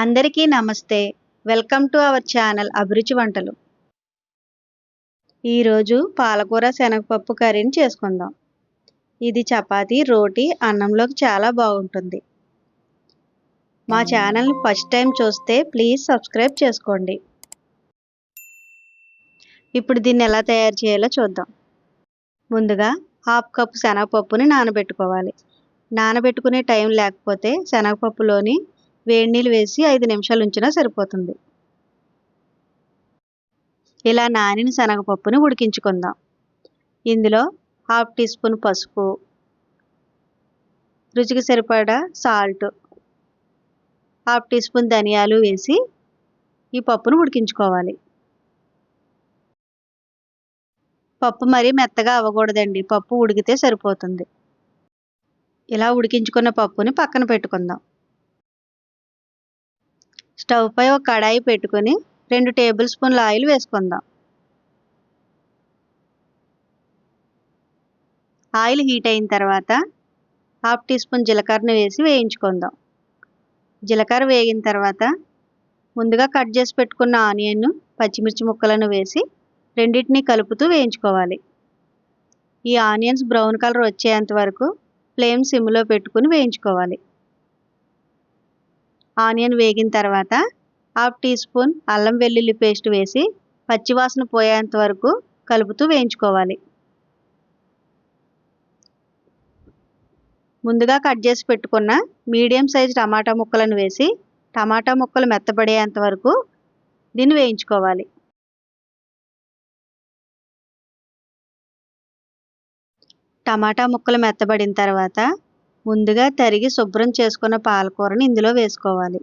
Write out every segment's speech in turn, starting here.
అందరికీ నమస్తే. Welcome to our channel అభిరుచి వంటలు. ఈరోజు పాలకూర శనగపప్పు కర్రీని చేసుకుందాం. ఇది చపాతి రోటీ అన్నంలోకి చాలా బాగుంటుంది. మా ఛానల్ని ఫస్ట్ టైం చూస్తే ప్లీజ్ సబ్స్క్రైబ్ చేసుకోండి. ఇప్పుడు దీన్ని ఎలా తయారు చేయాలో చూద్దాం. ముందుగా హాఫ్ కప్ శనగపప్పుని నానబెట్టుకోవాలి. నానబెట్టుకునే టైం లేకపోతే శనగపప్పులోని వేడి నీళ్ళు వేసి ఐదు నిమిషాలు ఉంచినా సరిపోతుంది. ఇలా నానిన శనగపప్పును ఉడికించుకుందాం. ఇందులో హాఫ్ టీ స్పూన్ పసుపు రుచికి సరిపడా సాల్ట్ హాఫ్ టీ స్పూన్ ధనియాలు వేసి ఈ పప్పును ఉడికించుకోవాలి. పప్పు మరీ మెత్తగా అవ్వకూడదండి పప్పు ఉడికితే సరిపోతుంది. ఇలా ఉడికించుకున్న పప్పుని పక్కన పెట్టుకుందాం. స్టవ్ పై ఒక కడాయి పెట్టుకొని రెండు టేబుల్ స్పూన్ల ఆయిల్ వేసుకుందాం. ఆయిల్ హీట్ అయిన తర్వాత హాఫ్ టీ స్పూన్ జీలకర్రను వేసి వేయించుకుందాం. జీలకర్ర వేగిన తర్వాత ముందుగా కట్ చేసి పెట్టుకున్న ఆనియన్ పచ్చిమిర్చి ముక్కలను వేసి రెండింటినీ కలుపుతూ వేయించుకోవాలి. ఈ ఆనియన్స్ బ్రౌన్ కలర్ వచ్చేంత వరకు ఫ్లేమ్ సిమ్లో పెట్టుకుని వేయించుకోవాలి. ఆనియన్ వేగిన తర్వాత హాఫ్ టీ స్పూన్ అల్లం వెల్లుల్లి పేస్ట్ వేసి పచ్చివాసన పోయేంత వరకు కలుపుతూ వేయించుకోవాలి. ముందుగా కట్ చేసి పెట్టుకున్న మీడియం సైజ్ టమాటా ముక్కలను వేసి టమాటా ముక్కలు మెత్తబడేంత వరకు దీన్ని వేయించుకోవాలి. టమాటా ముక్కలు మెత్తబడిన తర్వాత ముందుగా తరిగి శుభ్రం చేసుకున్న పాలకూరని ఇందులో వేసుకోవాలి.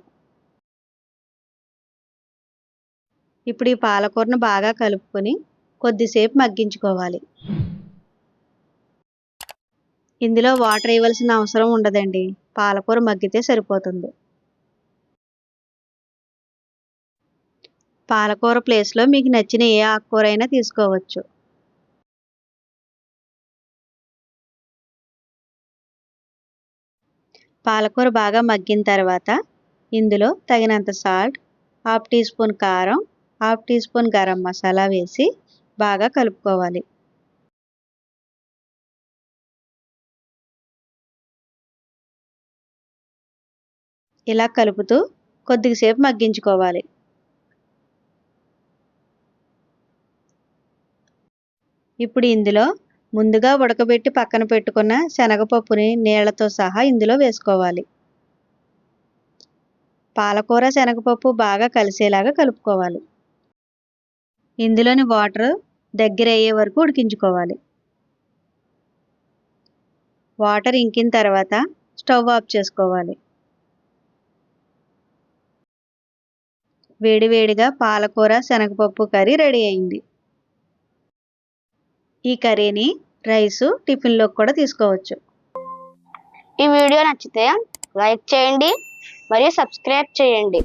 ఇప్పుడు ఈ పాలకూరను బాగా కలుపుకొని కొద్దిసేపు మగ్గించుకోవాలి. ఇందులో వాటర్ వేయవలసిన అవసరం ఉండదండి. పాలకూర మగ్గితే సరిపోతుంది. పాలకూర ప్లేస్లో మీకు నచ్చిన ఏ ఆకుకూర అయినా తీసుకోవచ్చు. పాలకూర బాగా మగ్గిన తర్వాత ఇందులో తగినంత సాల్ట్ హాఫ్ టీ స్పూన్ కారం half teaspoon garam masala వేసి బాగా కలుపుకోవాలి. ఇలా కలుపుతూ కొద్దిసేపు మగ్గించుకోవాలి. ఇప్పుడు ఇందులో ముందుగా ఉడకబెట్టి పక్కన పెట్టుకున్న శనగపప్పుని నీళ్ళతో సహా ఇందులో వేసుకోవాలి. పాలకూర శనగపప్పు బాగా కలిసేలాగా కలుపుకోవాలి. ఇందులోని వాటర్ దగ్గర అయ్యే వరకు ఉడికించుకోవాలి. వాటర్ ఇంకిన తర్వాత స్టవ్ ఆఫ్ చేసుకోవాలి. వేడివేడిగా పాలకూర శనగపప్పు కర్రీ రెడీ అయింది. ఈ కర్రీని రైసు టిఫిన్లోకి కూడా తీసుకోవచ్చు. ఈ వీడియో నచ్చితే లైక్ చేయండి మరియు సబ్స్క్రైబ్ చేయండి.